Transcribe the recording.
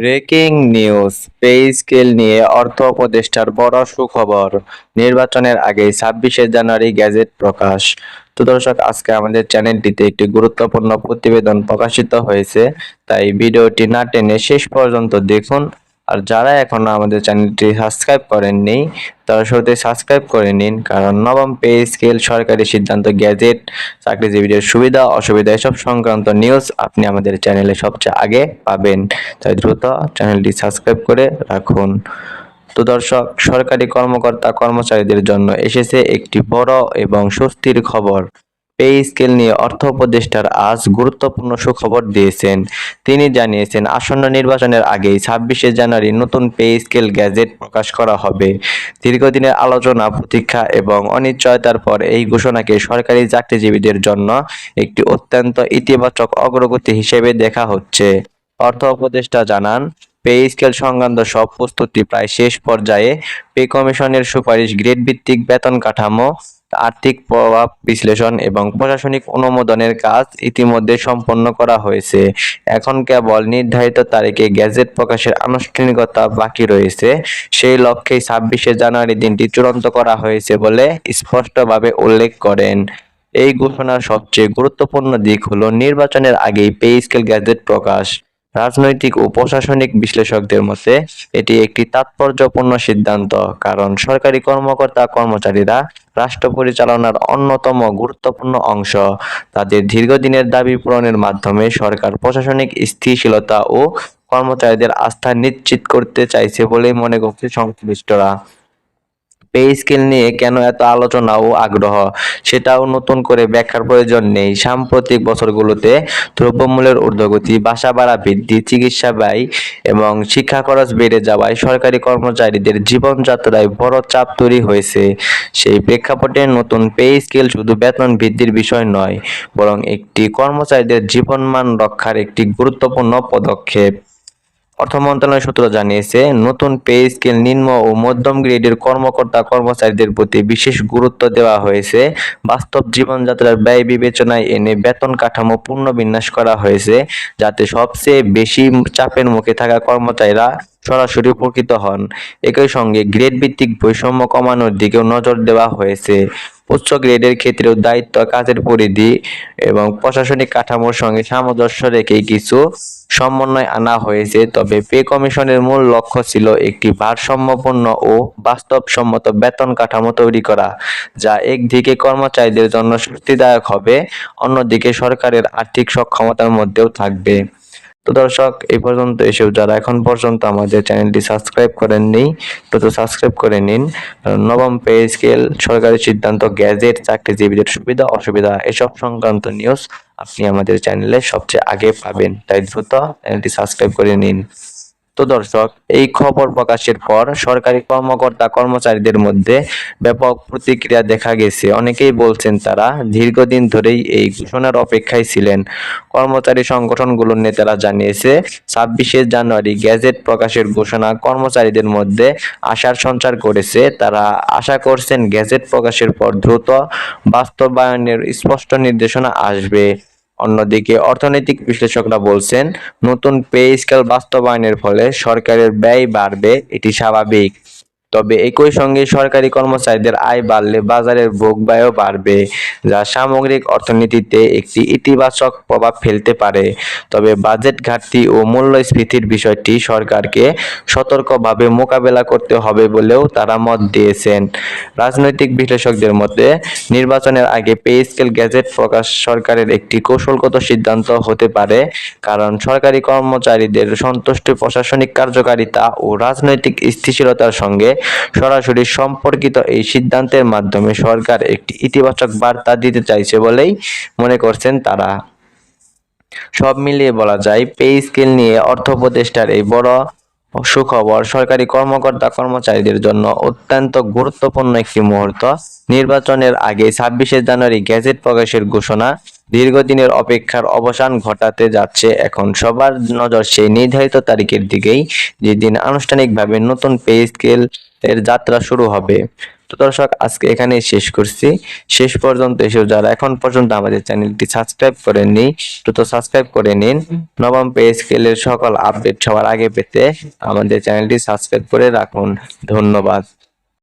Breaking news, pay scale নিয়ে অর্থ উপদেষ্টার বড় সুখবর। নির্বাচনের আগে ছাব্বিশে জানুয়ারি গ্যাজেট প্রকাশ। তো দর্শক, আজকে আমাদের চ্যানেলটিতে একটি গুরুত্বপূর্ণ প্রতিবেদন প্রকাশিত হয়েছে। তাই ভিডিওটি না টেনে শেষ পর্যন্ত দেখুন। আর যারা এখনও আমাদের চ্যানেলটি সাবস্ক্রাইব করেননি, তারা শুরুতে সাবস্ক্রাইব করে নিন, কারণ নবম পে স্কেল সরকারি সিদ্ধান্ত গ্যাজেট, চাকরিজীবীদের সুবিধা, অসুবিধা, এসব সংক্রান্ত নিউজ আপনি আমাদের চ্যানেলে সবচেয়ে আগে পাবেন। তাই দ্রুত চ্যানেলটি সাবস্ক্রাইব করে রাখুন। তো দর্শক, সরকারি কর্মকর্তা কর্মচারীদের জন্য এসেছে একটি বড় এবং স্বস্তির খবর। পে স্কেল নিয়ে অর্থ উপদেষ্টার আজ গুরুত্বপূর্ণ সুখবর দিয়েছেন। তিনি জানিয়েছেন, আসন্ন নির্বাচনের আগেই ছাব্বিশে জানুয়ারি নতুন পে স্কেল গ্যাজেট প্রকাশ করা হবে। দীর্ঘদিনের আলোচনা, প্রতীক্ষা এবং অনিশ্চয়তার পর এই ঘোষণাকে সরকারি চাকরিজীবীদের জন্য একটি অত্যন্ত ইতিবাচক অগ্রগতি হিসেবে দেখা হচ্ছে। অর্থ উপদেষ্টা জানান, পে স্কেল সংক্রান্ত সব প্রস্তুতি প্রায় শেষ পর্যায়ে পে কমিশনের সুপারিশ গ্রেড ভিত্তিক বেতন কাঠামো আর্থিক প্রভাব, বিশ্লেষণ এবং প্রশাসনিক অনুমোদনের কাজ ইতিমধ্যে সম্পন্ন করা হয়েছে। এখন কেবল নির্ধারিত তারিখে গ্যাজেট প্রকাশের আনুষ্ঠানিকতা বাকি রয়েছে। সেই লক্ষ্যে ছাব্বিশে জানুয়ারি দিনটি চূড়ান্ত করা হয়েছে বলে স্পষ্টভাবে উল্লেখ করেন। এই ঘোষণার সবচেয়ে গুরুত্বপূর্ণ দিক হলো নির্বাচনের আগেই পে স্কেল গ্যাজেট প্রকাশ। রাজনৈতিক ও প্রশাসনিক বিশ্লেষকদের মতে, এটি একটি তাৎপর্যপূর্ণ সিদ্ধান্ত, কারণ সরকারি কর্মকর্তা কর্মচারীরা রাষ্ট্র পরিচালনার অন্যতম গুরুত্বপূর্ণ অংশ। তাদের দীর্ঘদিনের দাবি পূরণের মাধ্যমে সরকার প্রশাসনিক স্থিতিশীলতা ও কর্মচারীদের আস্থা নিশ্চিত করতে চাইছে বলেই মনে করছে সংশ্লিষ্টরা। পে স্কেল নিয়ে কেন এত আলোচনা ও আগ্রহ? সেটাও নতুন করে ব্যাখ্যার প্রয়োজন নেই। সাম্প্রতিক বছরগুলোতে দ্রব্যমূল্যের ঊর্ধ্বগতি, বাসা ভাড়া বৃদ্ধি, চিকিৎসা ব্যয় এবং শিক্ষা খরচ বেড়ে যাওয়ায় সরকারি কর্মচারীদের জীবনযাত্রায় বড় চাপ তৈরি হয়েছে। সেই প্রেক্ষাপটে নতুন পে স্কেল শুধু বেতন বৃদ্ধির বিষয় নয়, বরং একটি কর্মচারীদের জীবনমান রক্ষার একটি গুরুত্বপূর্ণ পদক্ষেপ। অর্থ মন্ত্রণালয় সূত্র জানিয়েছে, নতুন পে স্কেল নিম্ন ও মধ্যম গ্রেডের কর্মকর্তা, কর্মচারীদের প্রতি বিশেষ গুরুত্ব দেওয়া হয়েছে। বাস্তব জীবনযাত্রার ব্যয় বিবেচনায় এনে বেতন কাঠামো পুনর্বিন্যাস করা হয়েছে, যাতে সবচেয়ে বেশি চাপের মুখে থাকা কর্মচারীরা সরাসরি উপকৃত হন। একই সঙ্গে গ্রেড ভিত্তিক বৈষম্য কমানোর দিকেও নজর দেওয়া হয়েছে। উচ্চ গ্রেডের ক্ষেত্রেও দায়িত্ব, কাজের পরিধি এবং প্রশাসনিক কাঠামোর সঙ্গে সামঞ্জস্য রেখে কিছু সমন্বয় আনা হয়েছে, তবে পে কমিশনের মূল লক্ষ্য ছিল একটি ভারসাম্যপূর্ণ ও বাস্তবসম্মত বেতন কাঠামো তৈরি করা, যা একদিকে কর্মচারীদের জন্য স্বস্তিদায়ক হবে, অন্যদিকে সরকারের আর্থিক সক্ষমতার মধ্যেও থাকবে। তো দর্শক, এই পর্যন্ত এসেও যারা এখন পর্যন্ত আমাদের চ্যানেলটি সাবস্ক্রাইব করেননি দ্রুত সাবস্ক্রাইব করে নিন। নবম পে স্কেল সরকারি সিদ্ধান্ত, গ্যাজেট চাকরিজীবীদের সুবিধা, অসুবিধা, এসব সংক্রান্ত নিউজ আপনি আমাদের চ্যানেলে সবচেয়ে আগে পাবেন। তাই দ্রুত চ্যানেলটি সাবস্ক্রাইব করে নিন। তো দর্শক, এই খবর প্রকাশের পর সরকারি কর্মকর্তা কর্মচারীদের মধ্যে ব্যাপক প্রতিক্রিয়া দেখা গেছে। অনেকেই বলছেন তারা দীর্ঘদিন ধরেই এই ঘোষণার অপেক্ষায় ছিলেন। কর্মচারী সংগঠনগুলোর নেতারা জানিয়েছে, ছাব্বিশে জানুয়ারি গ্যাজেট প্রকাশের ঘোষণা কর্মচারীদের মধ্যে আশার সঞ্চার করেছে। তারা আশা করছেন গ্যাজেট প্রকাশের পর দ্রুত বাস্তবায়নের স্পষ্ট নির্দেশনা আসবে। অন্যদিকে অর্থনৈতিক বিশ্লেষকরা বলছেন নতুন পে স্কেল বাস্তবায়নের ফলে সরকারের ব্যয় বাড়বে এটি স্বাভাবিক। তবে একই সঙ্গে সরকারি কর্মচারীদের আয় বাড়লে বাজারের ভোগ ব্যয়ও বাড়বে, যা সামগ্রিক অর্থনীতিতে একটি ইতিবাচক প্রভাব ফেলতে পারে। তবে বাজেট ঘাটতি ও মূল্যস্ফীতির বিষয়টি সরকারকে সতর্কভাবে মোকাবেলা করতে হবে বলেও তারা মত দিয়েছেন। রাজনৈতিক বিশ্লেষকদের মতে, নির্বাচনের আগে পে স্কেল গ্যাজেট প্রকাশ সরকারের একটি কৌশলগত সিদ্ধান্ত হতে পারে, কারণ সরকারি কর্মচারীদের সন্তুষ্টি প্রশাসনিক কার্যকারিতা ও রাজনৈতিক স্থিতিশীলতার সঙ্গে সরাসরি সম্পর্কিত এই সিদ্ধান্তের মাধ্যমে সরকার একটি ইতিবাচক বার্তা দিতে চাইছে বলেই মনে করছেন তারা। সব মিলিয়ে বলা যায়, পে স্কেল নিয়ে অর্থ উপদেষ্টার এই বড় সুখবর সরকারি কর্মকর্তা কর্মচারীদের জন্য অত্যন্ত গুরুত্বপূর্ণ একটি মুহূর্ত। নির্বাচনের আগে ছাব্বিশে জানুয়ারি গ্যাজেট প্রকাশের ঘোষণা দীর্ঘদিনের অপেক্ষার অবসান ঘটাতে যাচ্ছে। এখন সবার নজর সেই নির্ধারিত তারিখের দিকেই। যেদিন আনুষ্ঠানিকভাবে নতুন পে স্কেল এর যাত্রা শুরু হবে। তো দর্শক, আজকে এখানেই শেষ করছি। শেষ পর্যন্ত এসেও যারা এখন পর্যন্ত আমাদের চ্যানেলটি সাবস্ক্রাইব করেননি, দ্রুত সাবস্ক্রাইব করে নিন। নবম পে স্কেলের সকল আপডেট সবার আগে পেতে আমাদের চ্যানেলটি সাবস্ক্রাইব করে রাখুন। ধন্যবাদ।